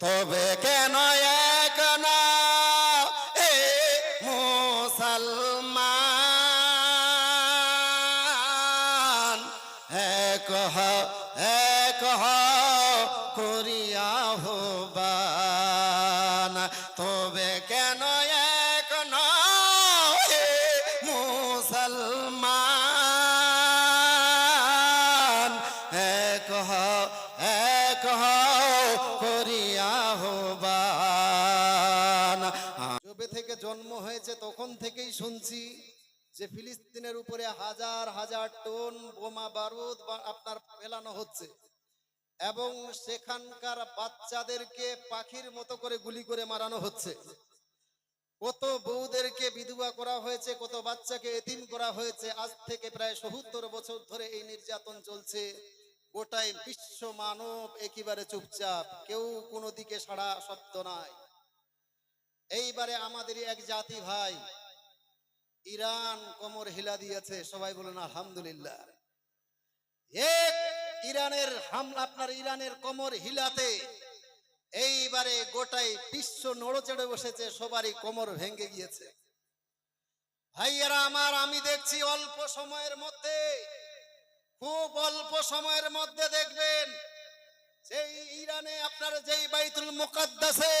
তবে কেন জন্ম হয়েছে তখন থেকেই শুনছি যে ফিলিস্তিনের উপরে হাজার হাজার টন বোমা, বারুদ আপনার ফেলানো হচ্ছে। এবং সেখানকার বাচ্চাদেরকে পাখির মতো করে গুলি করে মারানো হচ্ছে। কত বউদেরকে বিধবা করা হয়েছে, কত বাচ্চাকে এতিম করা হয়েছে। আজ থেকে প্রায় সত্তর বছর ধরে এই নির্যাতন চলছে। গোটাই বিশ্ব মানব একেবারে চুপচাপ। কেউ কোনো দিকে সাড়া শব্দ নাই। এইবারে আমাদের এক জাতি ভাই। ইরান কোমর হিলা দিয়েছে, সবাই বলুন আলহামদুলিল্লাহ। ইরানের হামলা আপনার ইরানের কোমর হিলাতে এইবারে গোটাই বিশ্ব নড়চড়ে বসেছে, সবারই কোমর ভেঙে গিয়েছে। ভাইয়েরা আমার, আমি দেখছি অল্প সময়ের মধ্যে, খুব অল্প সময়ের মধ্যে দেখবেন সেই ইরানে আপনার যেই বাইতুল মুকাদ্দাসে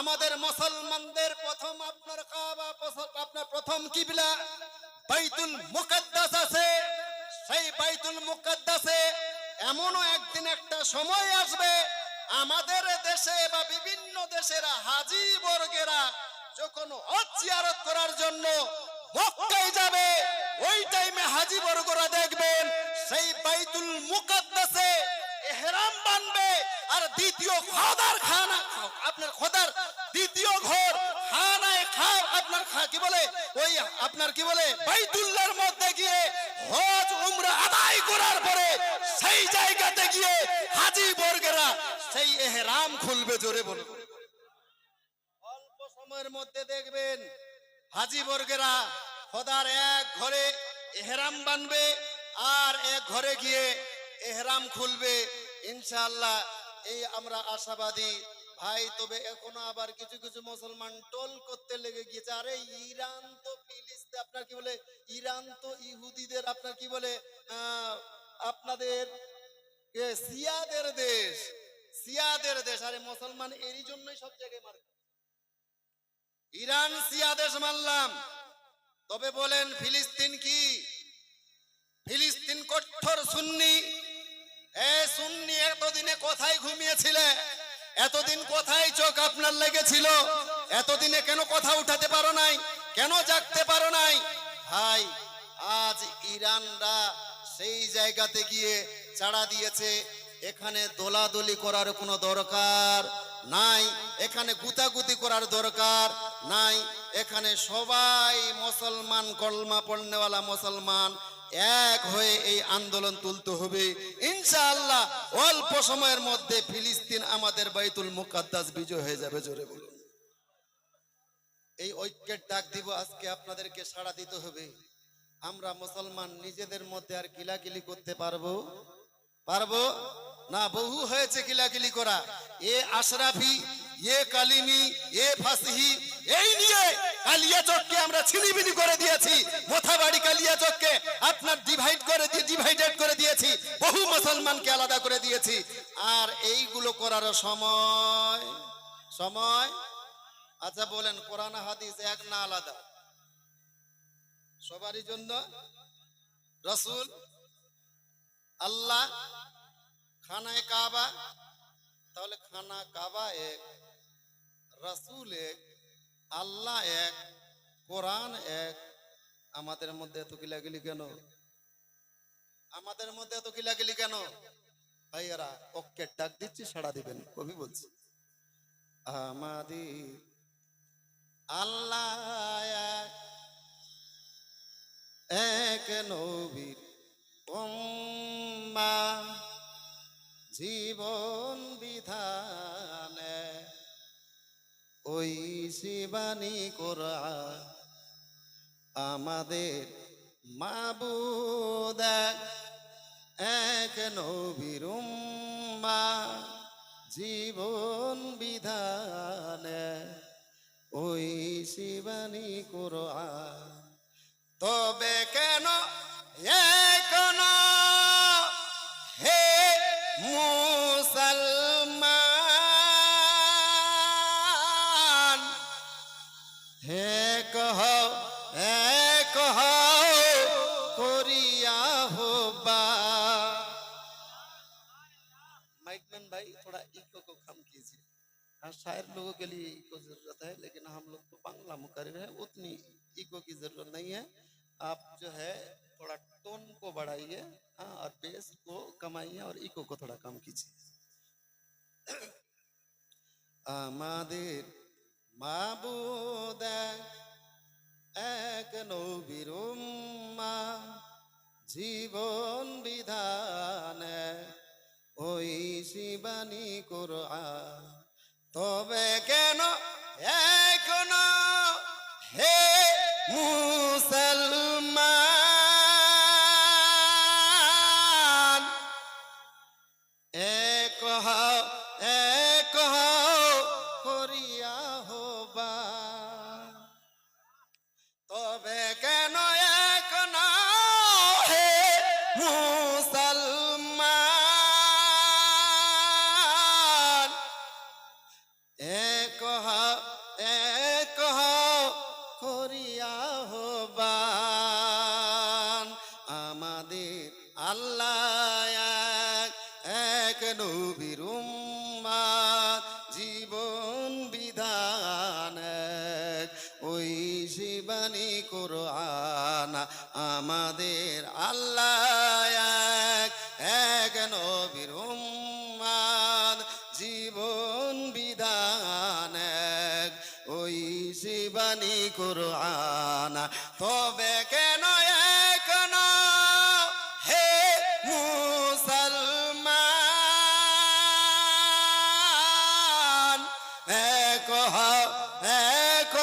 আমাদের মুসলমানদের প্রথম আপনার কাবা আপনার প্রথম কিবলা বাইতুল মুকাদ্দাস আছে। সেই বাইতুল মুকাদ্দাসে এমনও একদিন একটা সময় আসবে, আমাদের দেশে বা বিভিন্ন দেশের হাজি বর্গেরা যখন হজ জিয়ারত করার জন্য মক্কায় যাবে, ওই টাইমে হাজি বর্গরা দেখবেন সেই বাইতুল মুকাদ্দাসে আর দ্বিতীয় খোদার খানা আপনার খোদার দ্বিতীয় ঘর খানায় খাও। আপনার কি বলে? ওই আপনার কি বলে? বাইতুল্লাহর মধ্যে গিয়ে হজ, উমরা আদায় করার পরে সেই জায়গাতে গিয়ে হাজি বর্গেরা সেই এহরাম খুলবে জোরে বলবে অল্প সময়ের মধ্যে দেখবেন হাজি বর্গেরা খোদার এক ঘরে এহরাম বানবে আর এক ঘরে গিয়ে এহরাম খুলবে। ইনশাআল্লাহ এই আমরা আশাবাদী। ভাই, তবে এখনও আবার কিছু কিছু মুসলমান টোল করতে লেগে গিয়েছে। আরে, ইরান তো ফিলিস্তিন, আপনার কি বলে? ইরান তো ইহুদিদের, আপনার কি বলে? আপনাদের সিয়াদের দেশ সিয়াদের দেশ। আরে, মুসলমান এরই জন্যই সব জায়গায় মার ইরান সিয়া দেশ মানলাম। তবে বলেন, ফিলিস্তিন কি? ফিলিস্তিন কঠোর সুন্নি। এতদিনে কোথায় ঘুমিয়েছিলে? এতদিন কোথায় চোখ আপনার লেগেছিল? এতদিনে কেন কথা উঠাতে পারো নাই? কেন জাগতে পারো নাই? ভাই, আজ ইরানরা সেই জায়গাতে গিয়ে চাড়া দিয়েছে। এখানে দোলাদলি করার কোনো দরকার নাই। এখানে গুতাগুতি করার দরকার নাই। এখানে সবাই মুসলমান, কলমা পড়নেওয়ালা মুসলমান। এক হয়ে এই আন্দোলন তুলতে হবে। ইনশাআল্লাহ অল্প সময়ের মধ্যে ফিলিস্তিন আমাদের বাইতুল মুকাদ্দাস বিজয় হয়ে যাবে, জোরে বলুন। এই ঐক্যের ডাক দিব, আজকে আপনাদেরকে সাড়া দিতে হবে। আমরা মুসলমান, নিজেদের মধ্যে আর কিলাকিলি করতে পারব? পারব? না, বহু হয়েছে কিলাকিলি করা। এ আশরাফি, এ কালিমি, এ ফাসহি, এই নিয়ে কালিয়া চককে আমরা ছিনিবিনি করে দিয়েছি। মোথাবাড়ি কালিয়া চককে আপনার ডিভাইড করে দিয়ে ডিভাইডেড করে দিয়েছি। বহু মুসলমানকে আলাদা করে দিয়েছি। আর এইগুলো করার সময় সময়? আচ্ছা বলেন, কোরআন হাদিস এক না আলাদা? সবারই জন্য? রসুল? আল্লাহ? খানায় কাবা? তাহলে খানা কাবা এক, রসুল এক। আল্লাহ এক, কোরআন এক। আমাদের মধ্যে এত কিলাগিলি কেন? আমাদের মধ্যে এত কিলাগিলি কেন? ভাইয়ারা, ওকে ডাক দিচ্ছি, সাড়া দিবেন, কবি বলছি। আমাদের আল্লাহ এক এক নবীর জীবন বিধানে ওই শিবানী করা আমাদের মাবুদ এক নবীর উম্মা, জীবন বিধানে ওই শিবানী কোরআন তবে কেন এখন को कम कीजिए हाँ शायर लोगों के लिए इको जरूरत है लेकिन हम लोग तो बांग्ला मुकर्र है उतनी इको की जरूरत नहीं है आप जो है थोड़ा टोन को बढ़ाइए हाँ और बेस को कमाइए और इको को थोड़ा कम कीजिए আমাদের মাবুদ এক নবীর উম্মা জীবন বিধান ওই শিবানী কোরআ তবে কেন এখনও হে মুসলমান নবীর জীবন বিধান ওই শিবানী কোরআন আমাদের আল্লাহ এক। নবীর জীবন বিধান ওই শিবানী কোরআন তবে কেন হও এক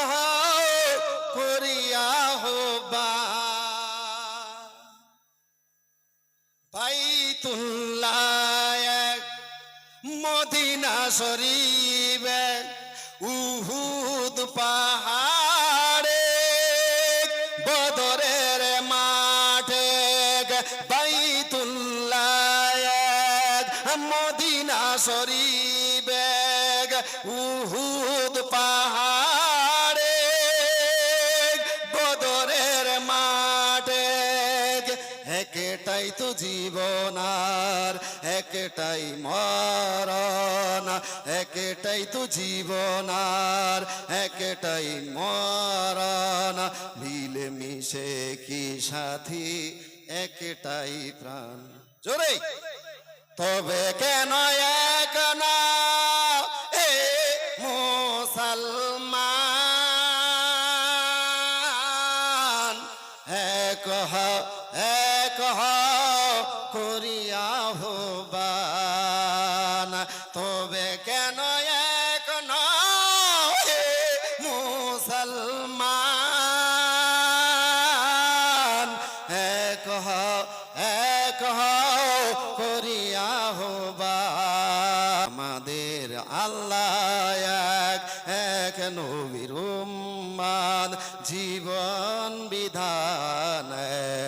করিয়া হবা। বাইতুল্লাহ মদিনা শরীফ উহুদ পাহাড়ে উহুদ পাহাড়ে, বদরের মাঠে। একটাই তো জীবন আর, একটাই মরণ। একটাই তো জীবন আর, একটাই মরণ। মিলে মিশে কি সাথী, একটাই প্রাণ। জোরে! তবে কেন এক না? এ মুসলমান আমাদের আল্লাহ এক এক নবীর উম্মাদ, জীবন বিধান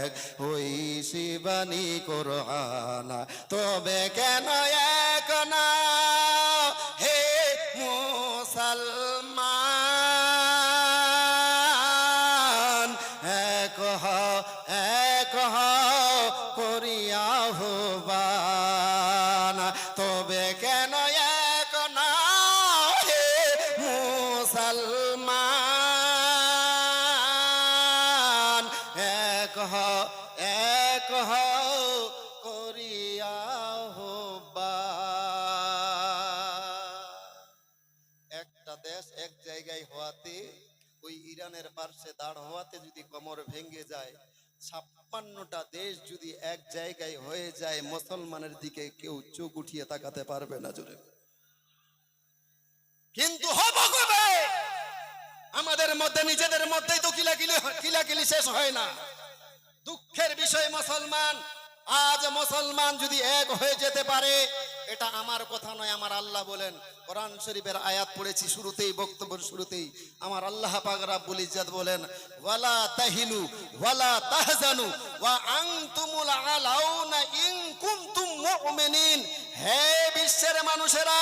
এক, ওই শিবানী কোরআনা। তবে কেন এক না ইরানের পার্শ্বে দাঁড় হওয়াতে যদি কোমর ভেঙে যায়, ছাপ্পান্নটা দেশ যদি এক জায়গায় হয়ে যায়, মুসলমানের দিকে কেউ চোখ উঠিয়ে তাকাতে পারবে না জোরে। কিন্তু আমাদের মধ্যে, নিজেদের মধ্যেই তো কিলাকিলি কিলাকিলি শেষ হয় না। দুঃখের বিষয় মুসলমান, আজ মুসলমান যদি এক হয়ে যেতে পারে এটা আমার কথা নয়, আমার আল্লাহ বলেন। কোরআন শরীফের আয়াত পড়েছি, শুরুতেই, বক্তব্যের শুরুতেই। আমার আল্লাহ পাগরা রাব্বুল ইজ্জাত বলেন, ওয়ালা তাহিলু, ওয়ালা তাহজানু, ওয়া আনতুমুল আলাউনা ইন কুনতুম মুমিনিন। হে বিশ্বের মানুষেরা,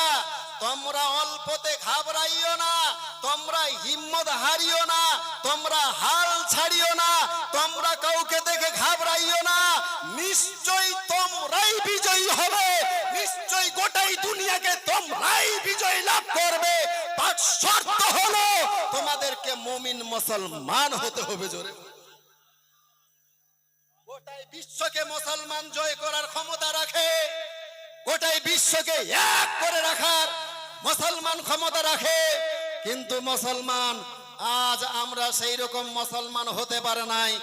তোমরা অল্পতে ঘাবড়াইও না। তোমরা হিম্মত হারিও না, তোমরা হাল ছাড়িও না, তোমরা কাউকে দেখে ঘাবড়াইও না। নিশ্চয়ই তোমরাই বিজয়ী হবে, নিশ্চয়ই গোটাই দুনিয়াকে তোমরাই বিজয় লাভ করবে। তার শর্ত হলো, তোমাদেরকে মমিন মুসলমান হতে হবে জোরে। গোটাই বিশ্বকে মুসলমান জয় করার ক্ষমতা রাখে, গোটাই বিশ্বকে এক করে রাখার মুসলমান ক্ষমতা রাখে। কিন্তু মুসলমান, আজ আমরা সেই রকম মুসলমান হতে পারে নাই।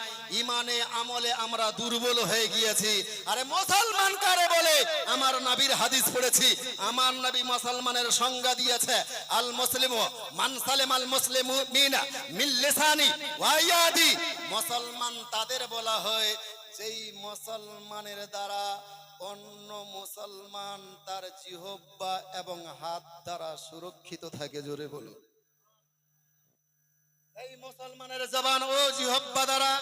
ইমানে, আমলে আমরা দুর্বল হয়ে গিয়েছি। আরে মুসলমান কারে বলে? আমার নবীর হাদিস পড়েছি। আমার নবী মুসলমানের সংজ্ঞা দিয়েছে আল মুসলিম মান সালেম আল মুসলিম মিনা মিল লিসানি ওয়াইয়াদি মুসলমান তাদের বলা হয়, যেই মুসলমানের দ্বারা অন্য মুসলমান তার জিহব্বা এবং হাত দ্বারা সুরক্ষিত থাকে, জোরে বলো এই মুসলমানের জবান ও জিহব্বা দ্বারা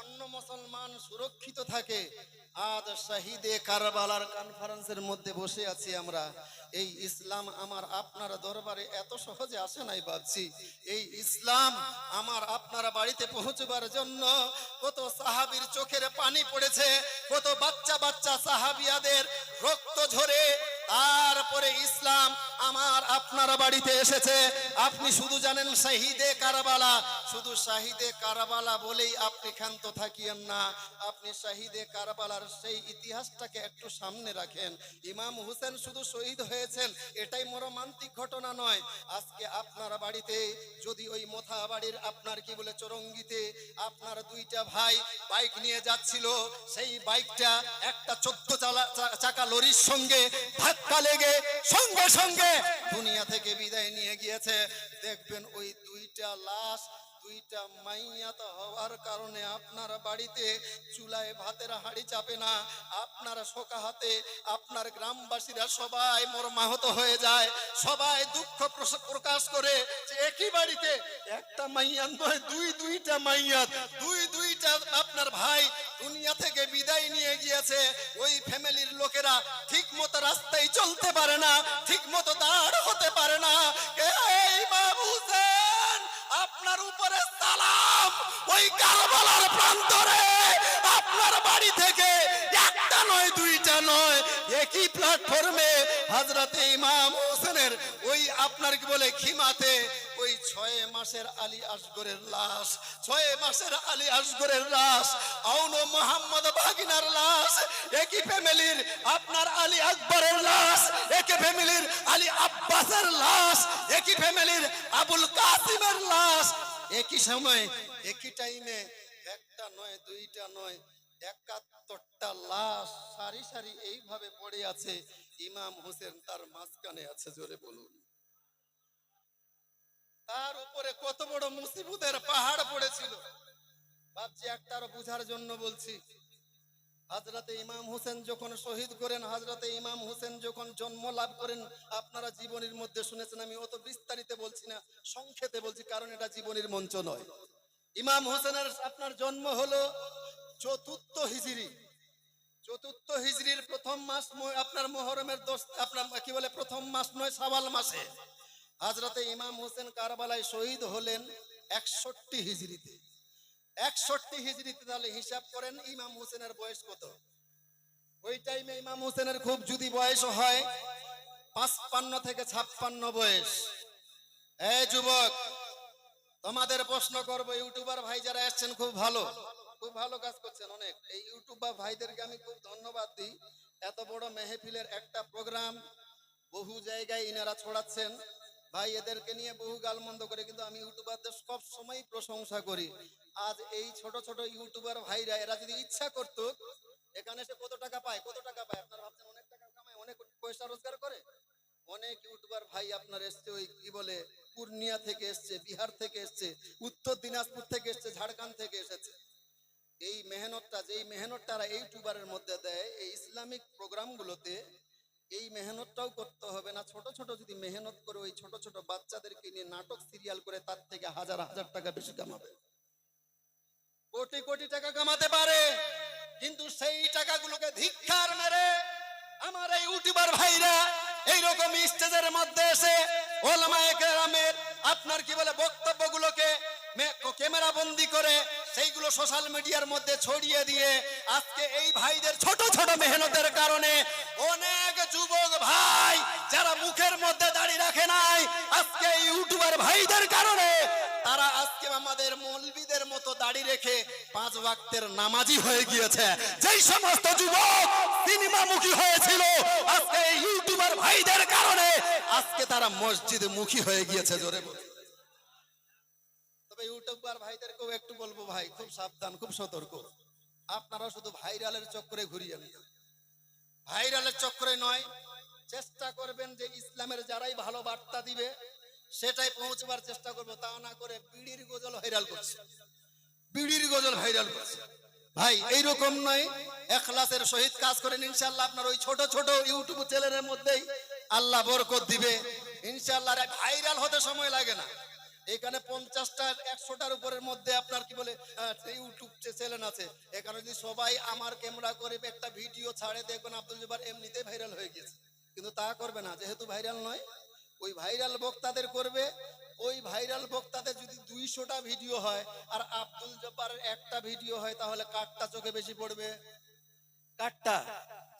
অন্য মুসলমান সুরক্ষিত থাকে। আজ শাহিদে কারবালার কনফারেন্সের মধ্যে বসে আছি আমরা। এই ইসলাম আমার আপনার দরবারে এত সহজে আসে নাই ভাবছি। এই ইসলাম আমার আপনারা বাড়িতে পৌঁছবার জন্য কত সাহাবীর চোখের পানি পড়েছে, কত বাচ্চা বাচ্চা সাহাবিয়াদের রক্ত ঝরে তারপরে ইসলাম আমার আপনার বাড়িতে এসেছে। আপনি শুধু জানেন শাহিদে কারবালা। শুধু শাহিদে কারবালা বলেই আপনি ক্ষান্ত থাকিয়েন না, আপনি শাহিদে কারবালার সেই ইতিহাসটাকে একটু সামনে রাখেন। ইমাম হোসেন শুধু শহীদ হয়েছেন, এটাই মর্মান্তিক ঘটনা নয়। আজকে আপনার বাড়িতে, যদি ওই মোথা বাড়ির আপনার কি বলে চরঙ্গিতে আপনার দুইটা ভাই বাইক নিয়ে যাচ্ছিল, সেই বাইকটা একটা চোদ্দ চালা চাকা লরির সঙ্গে ধাক্কা লেগে সঙ্গে সঙ্গে দুনিয়া থেকে বিদায় নিয়ে গিয়েছে। দেখবেন ওই দুইটা লাশ দুইটা মাইয়াত হওয়ার কারণে আপনার বাড়িতে চুলায় ভাতের হাঁড়ি চাপে না। আপনার শোকা হাতে আপনার গ্রামবাসীরা সবাই মর্মাহত হয়ে যায়। সবাই দুঃখ প্রকাশ করে যে একই বাড়িতে একটা মাইয়াত নয়, দুই দুইটা মাইয়াত দুই দুইটা আপনার ভাই দুনিয়া থেকে বিদায় নিয়ে গিয়েছে। ওই ফ্যামিলির লোকেরা ঠিক মতো রাস্তায় চলতে পারে না ঠিক মতো দাঁড় হতে পারে না। এই বাবু আপনার উপরে সালাম। ওই কারবালার প্রান্তরে আপনার বাড়ি থেকে একটা নয়, দুইটা নয়। একই প্ল্যাটফর্মে হাজরাতে ইমাম হোসেনের ওই আপনার কি বলে খিমাতে, ওই ছয় মাসের আলী আসগরের লাশ, ছয় মাসের আলী আসগরের লাশ, আউনো মোহাম্মদ ভাগিনার লাশ, একই ফ্যামিলির আপনার আলী আকবরের লাশ, একই ফ্যামিলির আলী আব্বাসের লাশ, একই ফ্যামিলির আবুল কাসিমের লাশ। একই সময়, একই টাইমে একটা নয়, দুইটা নয় একাত্তরটা লাশ সারি সারি এইভাবে পড়ে আছে। ইমাম হোসেন তার মাঝখানে আছে, জোরে বলুন। তার উপরে কত বড় মুসিবতের পাহাড় পড়েছিল। ভাবছি একটারও বুঝার জন্য বলছি, হাজরাতে ইমাম হোসেন যখন শহীদ করেন, হাজরাতে ইমাম হোসেন যখন জন্ম লাভ করেন, আপনারা জীবনের মধ্যে শুনেছেন, আমি অত বিস্তারিত বলছি না, সংক্ষেপে বলছি, কারণ এটা জীবনের মঞ্চ নয়। ইমাম হোসেনের আপনার জন্ম হলো চতুর্থ হিজরি। চতুর্থ হিজরির প্রথম মাস আপনার মোহরমের দোষ আপনার কি বলে প্রথম মাস নয় সাবাল মাসে। হাজরতে ইমাম হোসেন কারবালায় শহীদ হলেন একষট্টি হিজড়িতে একষট্টি হিজরিতে তাহলে হিসাব করেন ইমাম হোসেনের বয়স কত? ওই টাইমে ইমাম হোসেনের খুব যদি বয়স হয়, পাঁচপান্ন থেকে ছাপ্পান্ন বয়স। এই যুবক, তোমাদের প্রশ্ন করব, ইউটিউবার ভাই যারা এসছেন খুব ভালো। খুব ভালো কাজ করছেন অনেক। এই ইউটিউবার ভাইদেরকে আমি খুব ধন্যবাদ দিই। এত বড় মেহফিলের একটা প্রোগ্রাম বহু জায়গায় ইনারা ছড়াচ্ছেন। ভাই, এদেরকে নিয়ে বহু গালমন্দ করে কিন্তু আমি ইউটিউবারদের সব সময় প্রশংসা করি। আজ এই ছোট ছোট ইউটিউবার ভাইরা, এরা যদি ইচ্ছা করত, এখানে এসে কত টাকা পায়, কত টাকা পায়? আপনারা ভাবছেন অনেক টাকা কামায়, অনেক পয়সা রোজগার করে? অনেক ইউটিউবার ভাই আপনার এসছে ওই কি বলে, পূর্ণিয়া থেকে এসছে, বিহার থেকে এসছে, উত্তর দিনাজপুর থেকে এসছে, ঝাড়খণ্ড থেকে এসেছে। এই মেহনতটা, যেই মেহনতটা এরা ইউটিউবারের মধ্যে দেয়, এই ইসলামিক প্রোগ্রামগুলোতে এই মেহনতটাও করতে হবে না। ছোট ছোট যদি মেহনত করে ওই ছোট ছোট বাচ্চাদেরকে নিয়ে নাটক, সিরিয়াল করে তার থেকে হাজার হাজার টাকা বেশি কামাবে। কোটি কোটি টাকা কামাতে পারে, কিন্তু সেই টাকাগুলোকে ধিক্ষার মেরে আমার এই ইউটিউবার ভাইরা এইরকম স্টেজের মধ্যে এসে ওলামায়ে কেরামের আপনার কি বলে বক্তব্যগুলোকে ক্যামেরা বন্দি করে সেইগুলো সোশ্যাল মিডিয়ার মধ্যে ছড়িয়ে দিয়ে আজকে এই ভাইদের ছোট ছোট মেহনতের কারণে অনেক যুবক ভাই যারা মুখের মধ্যে দাড়ি রাখে নাই, আজকে ইউটিউবার ভাইদের কারণে তারা আজকে আমাদের মৌলবিদের মতো দাড়ি রেখে পাঁচ ওয়াক্তের নামাজি হয়ে গিয়েছে যেই সমস্ত যুবক সিনেমামুখী হয়েছিল, আজকে ইউটিউবার ভাইদের কারণে আজকে তারা মসজিদ মুখী হয়ে গিয়েছে, জোরে বলে। ইউটিউবার ভাইদেরকেও একটু বলব ভাই, খুব সাবধান, খুব সতর্ক। আপনারা শুধু ভাইরালের চক্করে ঘুরিয়ে নিন। ভাইরালের চক্করে নয়, চেষ্টা করবেন যে ইসলামের যারাই ভালো বার্তা দিবে, সেটাই পৌঁছবার চেষ্টা করব, তা না করে বিড়ির গজল ভাইরাল করছে। বিড়ির গজল ভাইরাল করছে। ভাই, এইরকম নয়, এখলাসের সহিত কাজ করেন ইনশাল্লাহ আপনার ওই ছোট ছোট ইউটিউব চ্যানেলের মধ্যেই আল্লাহ বরকত দিবে। ইনশাল্লাহ ভাইরাল হতে সময় লাগে না। এখানে পঞ্চাশটা, একশোটার উপরের মধ্যে আপনার কি বলে ইউটিউব চ্যানেল আছে। এখানে যদি সবাই আমার ক্যামেরা করে একটা ভিডিও ছাড়ে, দেখবেন আব্দুল জব্বার এমনিতে ভাইরাল হয়ে গেছে। কিন্তু তা করবে না, যেহেতু ভাইরাল নয়, ওই ভাইরাল বক্তাদের করবে। ওই ভাইরাল বক্তাদের যদি দুইশোটা ভিডিও হয়, আর আব্দুল জব্বারের একটা ভিডিও হয়, তাহলে কাঠটা চোখে বেশি পড়বে। কাঠটা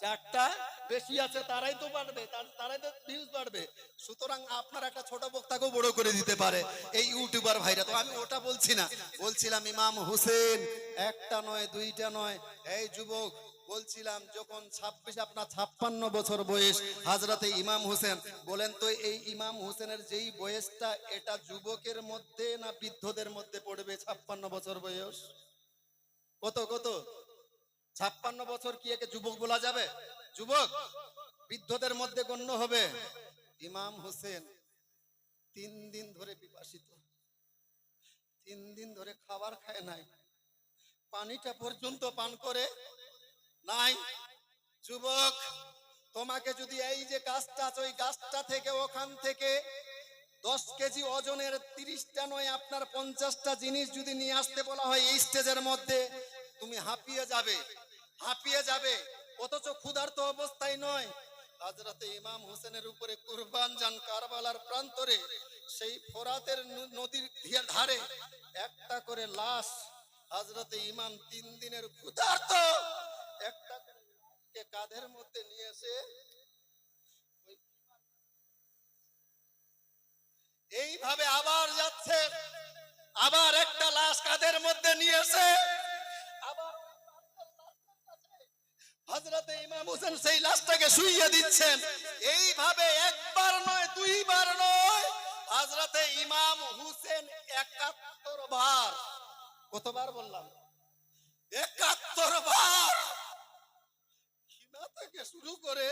চারটা বেশি আছে তারাই তো পারবে তারাই তো ভিউজ বাড়বে। সুতরাং আপনার একটা ছোট বক্তাকেও বড় করে দিতে পারে এই ইউটিউবার ভাইরা। তো আমি ওটা বলছি না। বলছিলাম ইমাম হুসেন, একটা নয়, দুইটা নয়। এই যুবক, বলছিলাম যখন ছাব্বিশ, আপনার ছাপ্পান্ন বছর বয়স, হাজরাতে ইমাম হোসেন, বলেন তো এই ইমাম হোসেনের যেই বয়সটা, এটা যুবকের মধ্যে না বৃদ্ধদের মধ্যে পড়বে ছাপ্পান্ন বছর বয়স? কত কত? ছাপ্পান্ন বছর কি একে যুবক বলা যাবে? যুবক, বৃদ্ধদের মধ্যে গণ্য হবে। ইমাম হোসেন তিন দিন ধরে বিপাসিত তিন দিন ধরে খাবার খায় নাই। পানিটা পর্যন্ত পান করে নাই। যুবক, তোমাকে যদি এই যে গাছটা ওই গাছটা থেকে, ওখান থেকে দশ কেজি ওজনের তিরিশটা নয়, আপনার পঞ্চাশটা জিনিস যদি নিয়ে আসতে বলা হয় এই স্টেজের মধ্যে, তুমি হাঁপিয়ে যাবে। হাঁপিয়ে যাবে। অথচ ক্ষুধার্ত অবস্থায় নয়। হাজরাতে ইমাম হোসেনের উপরে কুরবান যান কারবালার প্রান্তরে, সেই ফোরাতের নদীর ধারে একটা করে লাশ হাজরাতে ইমাম তিন দিনের ক্ষুধার্ত একটা কাঁধের মধ্যে নিয়ে এসে এইভাবে আবার যাচ্ছে। আবার একটা লাশ কাঁধের মধ্যে নিয়ে এসে আবার হজরতে ইমাম হোসেন সেই লাশটাকে শুইয়ে দিচ্ছেন। এইভাবে একবার নয়, দুইবার নয়। হজরতে ইমাম হুসেন একাত্তর বার, কতবার বললাম? একাত্তর বার হিমা থেকে শুরু করে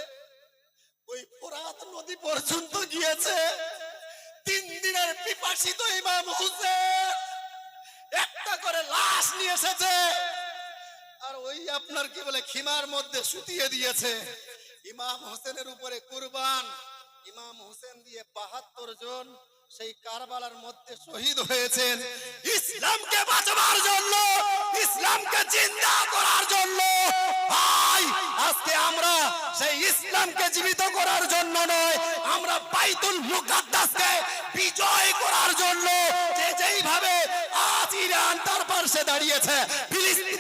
ওই ফোরাত নদী পর্যন্ত গিয়েছে। তিন দিনের পিপাসিত ইমাম হুসেন একটা করে লাশ নিয়ে এসেছে। আর ওই আপনার কি বলে, খিমার মধ্যে শুতিয়ে দিয়েছে। ইমাম হোসেনের উপরে কুরবান। ইমাম হোসেন দিয়ে বাহাত্তর জন সেই কারবালার মধ্যে শহীদ হয়েছেন। ইসলামকে বাঁচাবার জন্য, ইসলামকে জিন্দা করার জন্য। ভাই, আজকে আমরা সেই ইসলামকে জীবিত করার জন্য নয়, আমরা বাইতুল মুকাদ্দাসকে বিজয় করার জন্য যে যেইভাবে আজ ইরান তার পার্শ্বে দাঁড়িয়েছে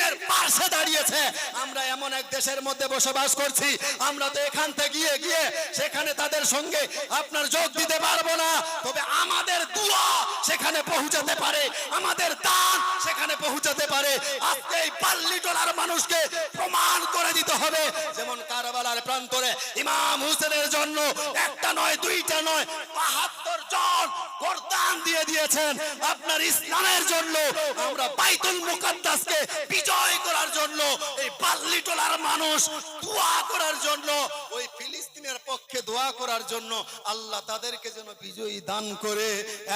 ফিলিস্তিনের পার্শ্বে দাঁড়িয়েছে। আমরা এমন এক দেশের মধ্যে বসবাস করছি, আমরা তো এখান থেকে গিয়ে গিয়ে সেখানে তাদের সঙ্গে আপনার যোগ দিতে পারব না। তবে আমাদের দুয়া সেখানে পৌঁছাতে পারে, আমাদের দান সেখানে পৌঁছাতে পারে। আজকে এই পাল্লি টলার মানুষকে প্রমাণ করে দিতে হবে, যেমন কারবালার প্রান্তরে ইমাম হুসেনের জন্য একটা নয়, দুইটা নয়, বাহাত্তর জন কোরদান দিয়ে দিয়েছেন আপনার ইসলামের জন্য। আমরা বাইতুল মুকাদ্দাসকে বিজয় করার জন্য এই বাল্লিটোলার মানুষ দোয়া করার জন্য, ওই ফিলিস্তিনের পক্ষে দোয়া করার জন্য আল্লাহ তাদেরকে যেন বিজয়ী দান করে,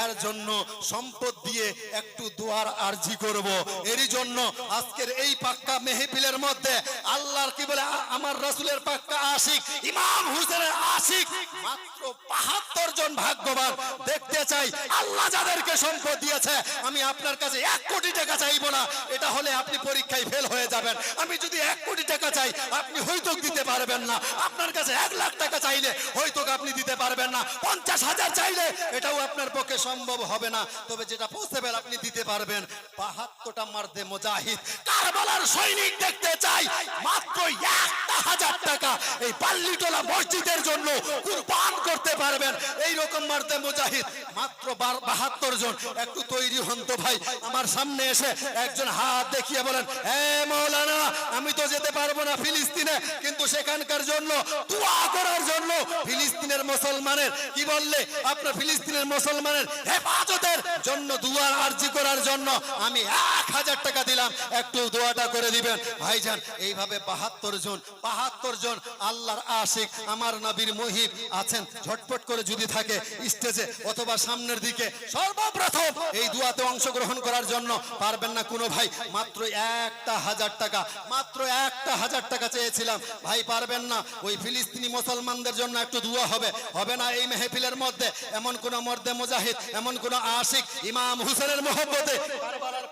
এর জন্য সম্পদ দিয়ে একটু দোয়ার আরজি করব। এরই জন্য আজকের এই পাক্কা মেহফিলের মধ্যে আল্লাহর কি বলে, আমার রাসূলের পাক্কা আশিক, ইমাম হুসেনের আশিক, মাত্র বাহাত্তর জন ভাগ্যবান। দেখতে চাই আল্লাহ যাদেরকে সম্পদ দিয়েছে, আমি আপনার কাছে এক কোটি টাকা চাইব না, এটা হলে আপনি পরীক্ষায় ফেল হয়ে যাবেন। আমি যদি এক কোটি টাকা চাই, আপনি হয়তো দিতে পারবেন না। আপনার কাছে এক লাখ টাকা চাইলে হয়তো আপনি দিতে পারবেন না। পঞ্চাশ হাজার চাইলে এটাও আপনার পক্ষে সম্ভব হবে না। তবে যেটা পসিবল আপনি দিতে পারবেন। বাহাত্তরটা মারতে মুজাহিদ। কারবালার সৈনিক দেখতে চাই। মাত্র একটা হাজার টাকা এই পাল্লিটোলা মসজিদের জন্য কুরবান করতে পারবেন। এই রকম মারতে মুজাহিদ। মাত্র বাহাত্তর জন। একটু তৈরি হন তো ভাই। আমার সামনে এসে একজন হাত দেখিয়ে বলেন, এ মৌলানা, আমি তো যেতে পারব না ফিলিস্তিনে, কিন্তু সেখানকার জন্য দোয়া করার জন্য ফিলিস্তিনের মুসলমানের, কি বললে? আপনার ফিলিস্তিনের মুসলমানের হেফাজতের জন্য দুয়ার আরজি করার জন্য আমি এক হাজার টাকা দিলাম, একটু দোয়াটা করে দিবেন। ভাইজান, এইভাবে বাহাত্তর জন বাহাত্তর জন আল্লাহর আশিক, আমার নবীর মহিব আছেন, ঝটপট করে যদি থাকে স্টেজে অথবা সামনের দিকে, সর্বপ্রথম এই দুয়াতে অংশগ্রহণ করার জন্য পারবেন না কোনো ভাই। মাত্র একটা হাজার টাকা, মাত্র একটা হাজার টাকা চেয়েছিলাম। ভাই, পারবেন না, ওই ফিলিস্তিনি মুসলমানদের জন্য একটু দুয়া হবে। হবে না এই মেহফিলের মধ্যে, এমন কোন মর্দে মুজাহিদ, এমন কোন আশিক, ইমাম হুসেনের মহব্বতে।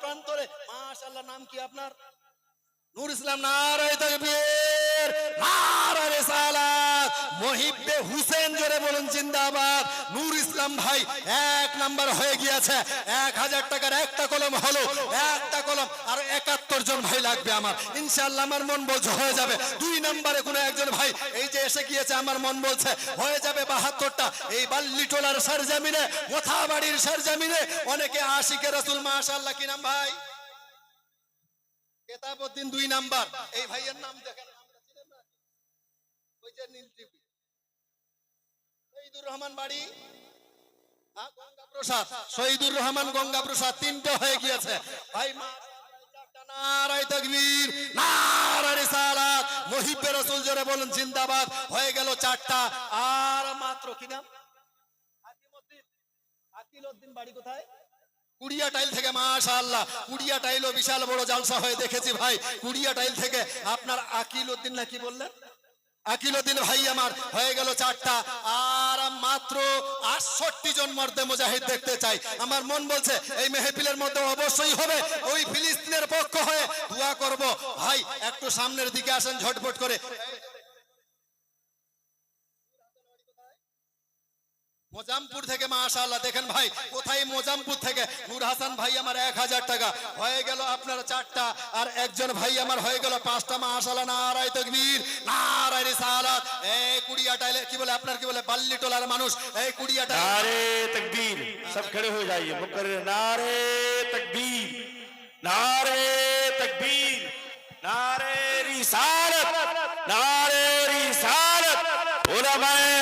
প্রান্তরে। মাশাআল্লাহ নাম কি আপনার? নূর ইসলাম নারায় তাকবীর। নারায় রিসালাত মহিব্বে হুসেন জোরে বলুন, জিন্দাবাদ। নূর ইসলাম ভাই, এক নাম্বার হয়ে গিয়েছে। এক হাজার টাকার একটা কলম হলো, একটা কলম আর একাত্তর জন ভাই লাগবে আমার। ইনশাআল্লাহ আমার মন বলছে, হয়ে যাবে। দুই নাম্বারে কোনো একজন ভাই, এই যে এসে গিয়েছে, আমার মন বলছে, হয়ে যাবে বাহাত্তরটা। এই বাল্লিটোলার সারজামিনে, মোথাবাড়ির সারজামিনে, অনেকে আশিকে রসুল, মাশাআল্লাহ, কি নাম ভাই? কেতাবউদ্দিন দুই নাম্বার। এই ভাইয়ের নাম দেখেন? ওই যে নীল টিভি। শহীদুর রহমান বাড়ি। হ্যাঁ, প্রসাদ শহীদুর রহমান গঙ্গা প্রসাদ তিনটে হয়ে গিয়েছে। ভাই মা- জিন্দাবাদ। হয়ে গেল চারটা। আর মাত্র কুড়িয়া টাইল থেকে মাশাআল্লাহ। কুড়িয়া টাইলও বিশাল বড় জালসা হয়ে দেখেছি ভাই। কুড়িয়া টাইল থেকে আপনার আকিল উদ্দিন নাকি বললেন? আকিল উদ্দিন ভাই আমার, হয়ে গেল চারটা। আর মাত্র আটষট্টি জন মর্দে মুজাহিদ দেখতে চাই। আমার মন বলছে, এই মেহফিলের মধ্যে অবশ্যই হবে। ওই ফিলিস্তিনের পক্ষ হয়ে দোয়া করব। ভাই, একটু সামনের দিকে আসেন ঝটপট করে। মোজামপুর থেকে মা মাশাআল্লাহ, দেখেন ভাই, কোথায় মোজামপুর থেকে? নুর হাসান ভাই আমার এক হাজার টাকা। হয়ে গেল আপনার চারটা, আর একজন ভাই আমার হয়ে গেল পাঁচটা মা মাশাআল্লাহ, নারায় তকবীর, নারায় রিসালাত। এই কুড়িয়াটাইলে কি বলে, আপনার কি বলে, বাল্লি টোলার মানুষ। এই কুড়িয়াটা নারে তকবীর, সব खड़े হয়ে যাইয়ে মুকররে নারে তকবীর নারে তকবীর নারে রিসালাত নারে রিসালাত। ওলামায়ে